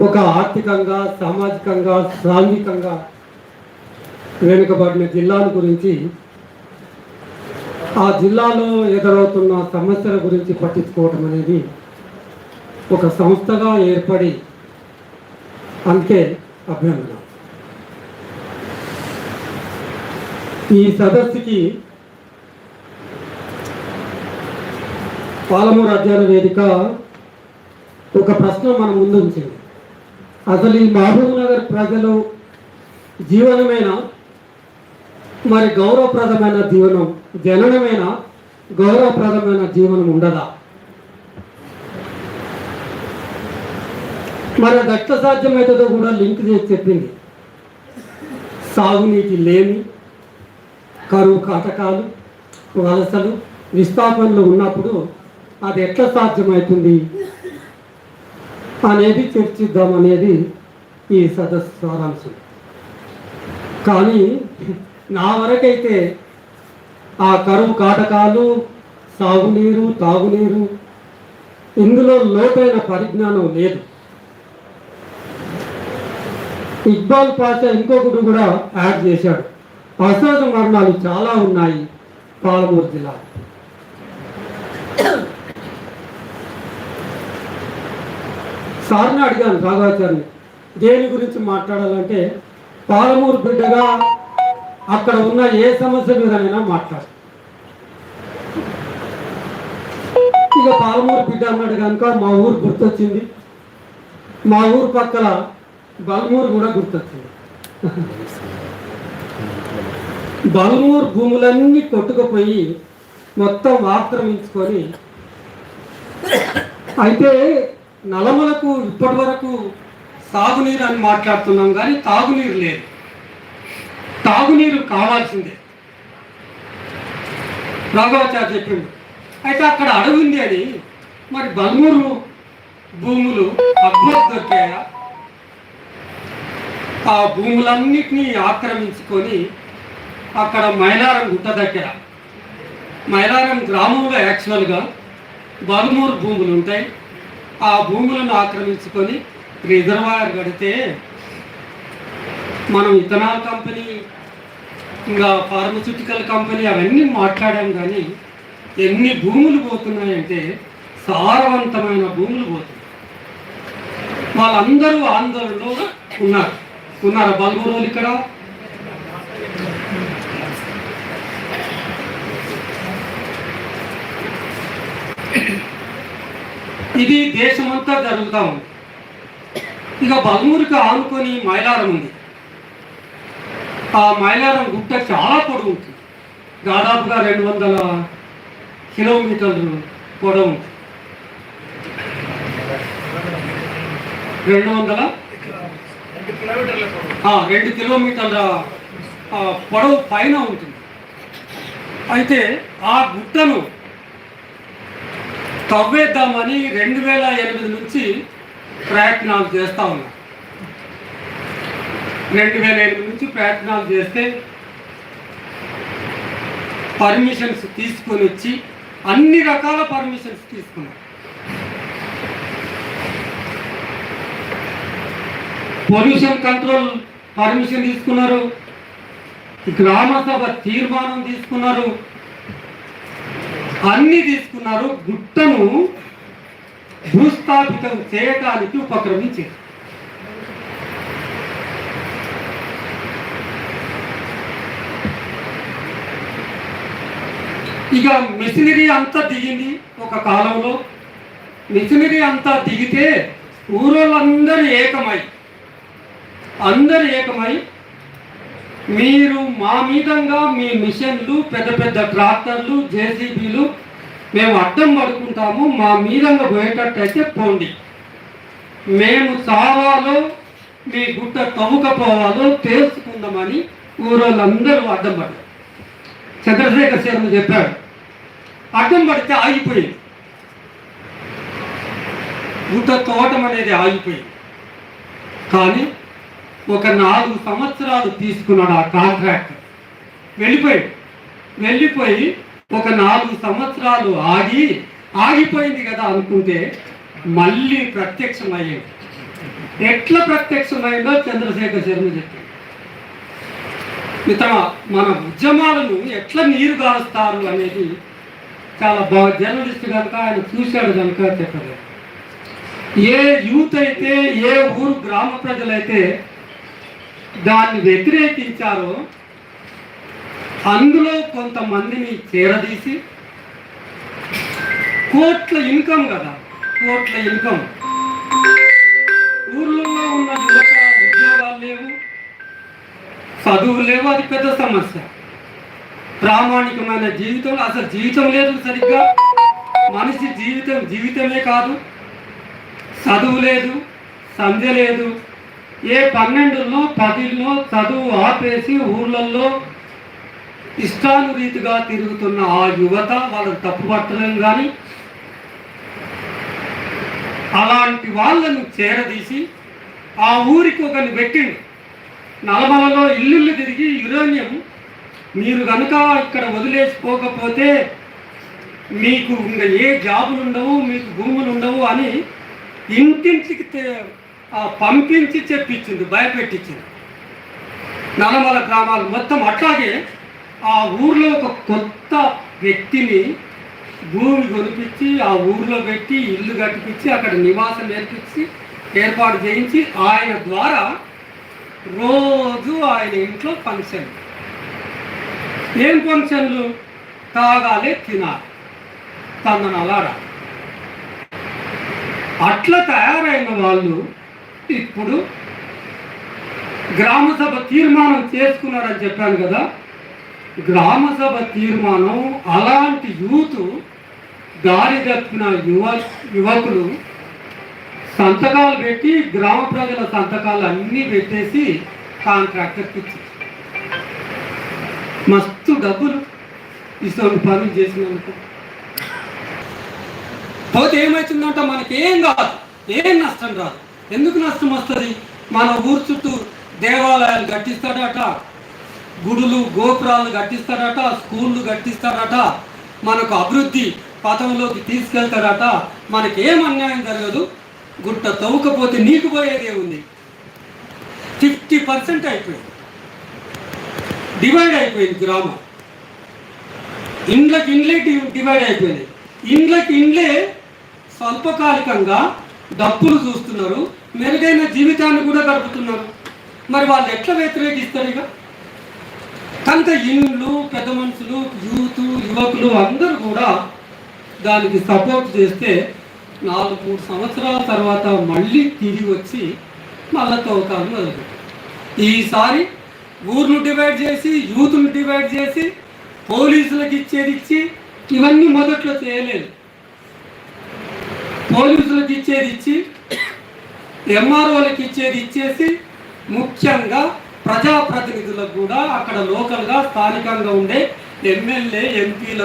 ఒక ఆర్థికంగా సామాజికంగా సాంఘికంగా వెనుకబడిన జిల్లాల గురించి ఆ జిల్లాలో ఎదురవుతున్న సమస్యల గురించి పట్టించుకోవటం అనేది ఒక సంస్థగా ఏర్పడి అంతే అభ్యర్థన ఈ సదస్సుకి పాలమూరు అధ్యయన వేదిక ఒక ప్రశ్న మన ముందుంచింది అసలు ఈ మహబూబ్ నగర్ ప్రజలు జీవనమైన? మరి గౌరవప్రదమైన జీవనం జననమైన? గౌరవప్రదమైన జీవనం ఉండదా? మరి దట్ట ఎట్లా సాధ్యమవుతుందో కూడా లింక్ చేసి చెప్పింది. సాగునీటి లేమి కరువు కాటకాలు వలసలు విస్థాపనలు ఉన్నప్పుడు అది ఎట్లా సాధ్యమవుతుంది అనేది చర్చిద్దాం అనేది ఈ సదస్సు సారాంశం. కానీ నా వరకైతే ఆ కరువు కాటకాలు సాగునీరు తాగునీరు ఇందులో లోతైన పరిజ్ఞానం లేదు. ఇక్బాల్ పాషా ఇంకొకటి కూడా యాడ్ చేశాడు. అసహజ మరణాలు చాలా ఉన్నాయి పాలమూరు జిల్లా సార్ని అడిగాను రాఘవాచార్ని దేని గురించి మాట్లాడాలంటే పాలమూరు బిడ్డగా అక్కడ ఉన్న ఏ సమస్య మీదనైనా మాట్లాడు. ఇక పాలమూరు బిడ్డ అన్నాడు కనుక మా ఊరు గుర్తొచ్చింది. మా ఊరు పక్కల బల్మూరు కూడా గుర్తొచ్చింది. బల్మూరు భూములన్నీ కొట్టుకుపోయి మొత్తం ఆక్రమించుకొని అయితే నలమలకు ఇప్పటి వరకు సాగునీరు అని మాట్లాడుతున్నాం కానీ తాగునీరు లేదు. తాగునీరు కావాల్సిందే. రాఘవాచార్య చెప్పిండు. అయితే అక్కడ అడవి ఉంది అని మరి బల్మూరు భూములు అద్భుత దొరికాయా? ఆ భూములన్నిటినీ ఆక్రమించుకొని అక్కడ మైలారం గుట్ట దగ్గర మైలారం గ్రామంలో యాక్చువల్గా బల్మూరు భూములు ఉంటాయి. ఆ భూములను ఆక్రమించుకొని రిజర్వాయర్ కడితే మనం ఇథనాల్ కంపెనీ ఇంకా ఫార్మస్యూటికల్ కంపెనీ అవన్నీ మాట్లాడాం కానీ ఎన్ని భూములు పోతున్నాయంటే సారవంతమైన భూములు పోతున్నాయి. వాళ్ళందరూ ఆందోళనలో ఉన్నారు. ఉన్నారు బల్గూరు ఇక్కడ ఇది దేశమంతా జరుగుతూ ఉంది. ఇక బలమూరికి ఆనుకొని మైలారం ఉంది. ఆ మైలారం గుట్ట చాలా పొడవు ఉంటుంది దాదాపుగా రెండు వందల కిలోమీటర్లు పొడవు ఉంది. రెండు వందల? రెండు కిలోమీటర్ల పొడవు పైన ఉంటుంది. అయితే ఆ గుట్టను తవ్వేద్దామని రెండు వేల ఎనిమిది నుంచి ప్రయత్నాలు చేస్తూ ఉన్నాం. రెండు వేల ఎనిమిది నుంచి ప్రయత్నాలు చేస్తే పర్మిషన్స్ తీసుకొని వచ్చి అన్ని రకాల పర్మిషన్స్ తీసుకున్నాం. పొల్యూషన్ కంట్రోల్ పర్మిషన్ తీసుకున్నారు. గ్రామ సభ తీర్మానం తీసుకున్నారు. అన్ని తీసుకున్నారు గుట్టను భూస్థాపితం చేయటానికి ఉపక్రమించారు ఇక మిషనరీ అంతా దిగింది ఒక కాలంలో. మిషనరీ అంతా దిగితే ఊరోళ్ళందరూ ఏకమై అందరు ఏకమై మీరు మా మీదంగా మీ మిషన్లు పెద్ద పెద్ద ట్రాక్టర్లు జేసీబీలు మేము అడ్డం పడుకుంటాము మా మీదంగా పోయేటట్టయితే పోండి. మేము సావాలో మీ గుట్ట తవ్వుకపోవాలో తెలుసుకుందామని ఊరోళ్ళందరూ అడ్డం పడ్డారు. చంద్రశేఖర్ శర్మ చెప్పాడు. అడ్డం పడితే ఆగిపోయింది. గుట్ట తోటం అనేది ఆగిపోయింది. కానీ ఒక నాలుగు సంవత్సరాలు తీసుకున్నాడు ఆ కాంట్రాక్ట్ వెళ్ళిపోయాడు. వెళ్ళిపోయి ఒక నాలుగు సంవత్సరాలు ఆగి ఆగిపోయింది కదా అనుకుంటే మళ్ళీ ప్రత్యక్షమయ్యింది ఎట్లా ప్రత్యక్షమైందో చంద్రశేఖర్ శర్మ చెప్పాడు. మిత్రమా మన ఉద్యమాలను ఎట్లా నీరు గారుస్తారు అనేది చాలా బాగా జర్నలిస్ట్ కనుక ఆయన చూశాడు కనుక చెప్పలేదు ఏ యూత్ అయితే ఏ ఊరు గ్రామ ప్రజలైతే దాన్ని వ్యతిరేకించారో అందులో కొంతమందిని చేరదీసి కోట్ల ఇన్కమ్ కదా కోట్ల ఇన్కమ్. ఊర్లలో ఉన్న యువత ఉద్యోగాలు లేవు చదువు లేవు అది పెద్ద సమస్య. ప్రామాణికమైన జీవితం అసలు జీవితం లేదు సరిగ్గా. మనిషి జీవితం జీవితమే కాదు. చదువు లేదు సంధ్య లేదు ఏ పన్నెండులో పదిలో చదువు ఆపేసి ఊళ్ళల్లో ఇష్టానురీతిగా తిరుగుతున్న ఆ యువత వాళ్ళని తప్పుపట్టలేం కానీ అలాంటి వాళ్ళను చేరదీసి ఆ ఊరికి ఒకరిని పెట్టిండు. నలమలలో ఇల్లుళ్ళు తిరిగి యురేనియం. మీరు కనుక ఇక్కడ వదిలేసిపోకపోతే మీకు ఇంకా ఏ జాబులు ఉండవు మీకు భూములు ఉండవు అని ఇంటింటికి పంపించి చెప్పించింది భయపెట్టించింది. నలమల గ్రామాలు మొత్తం అట్లాగే ఆ ఊర్లో ఒక కొత్త వ్యక్తిని భూమి కొనిపించి ఆ ఊర్లో పెట్టి ఇల్లు కట్టిపించి అక్కడ నివాసం ఏర్పించి ఏర్పాటు చేయించి ఆయన ద్వారా రోజు ఆయన ఇంట్లో ఫంక్షన్. ఏం ఫంక్షన్లు? తాగాలి తినాలి. తందనాలాడా అట్లా తయారైన వాళ్ళు ఇప్పుడు గ్రామ సభ తీర్మానం చేసుకున్నారని చెప్పాను కదా. గ్రామ సభ తీర్మానం అలాంటి యూత్ దారి తప్పిన యువ యువకులు సంతకాలు పెట్టి గ్రామ ప్రజల సంతకాలు అన్నీ పెట్టేసి కాంట్రాక్టర్కి ఇచ్చారు మస్తు డబ్బులు ఇటువంటి పనులు చేసినందుకు. పోతే ఏమవుతుందంటే మనకేం కాదు ఏం నష్టం రాదు. ఎందుకు నష్టం వస్తుంది? మన ఊరు చుట్టూ దేవాలయాలు కట్టిస్తాడట గుడులు గోపురాలు కట్టిస్తాడట స్కూళ్ళు కట్టిస్తాడట మనకు అభివృద్ధి పథంలోకి తీసుకెళ్తాడట మనకి ఏం అన్యాయం జరగదు. గుట్ట తవ్వకపోతే నీకు పోయేదే ఉంది. ఫిఫ్టీ పర్సెంట్ అయిపోయింది. డివైడ్ అయిపోయింది గ్రామం. ఇండ్లకి ఇండ్లే డివైడ్ అయిపోయింది ఇండ్లకి ఇండ్లే స్వల్పకాలికంగా డబ్బులు చూస్తున్నారు మెరుగైన జీవితాన్ని కూడా గడుపుతున్నారు. మరి వాళ్ళు ఎట్లా వ్యతిరేకిస్తారు ఇక? కనుక ఇండ్లు పెద్ద మనుషులు యూత్ యువకులు అందరూ కూడా దానికి సపోర్ట్ చేస్తే నాలుగు మూడు సంవత్సరాల తర్వాత మళ్ళీ తిరిగి వచ్చి మళ్ళా తవ్వకాలు మొదలు. ఈసారి ఊర్ను డివైడ్ చేసి యూత్ను డివైడ్ చేసి పోలీసులకు ఇచ్చేది ఇచ్చి ఇవన్నీ మొదట్లో చేయలేదు. పోలీసులకు ఇచ్చేది ఇచ్చి ఎంఆర్ఓలకు ఇచ్చేది ఇచ్చేసి ముఖ్యంగా ప్రజాప్రతినిధులకు కూడా అక్కడ లోకల్గా స్థానికంగా ఉండే ఎమ్మెల్యే ఎంపీలకు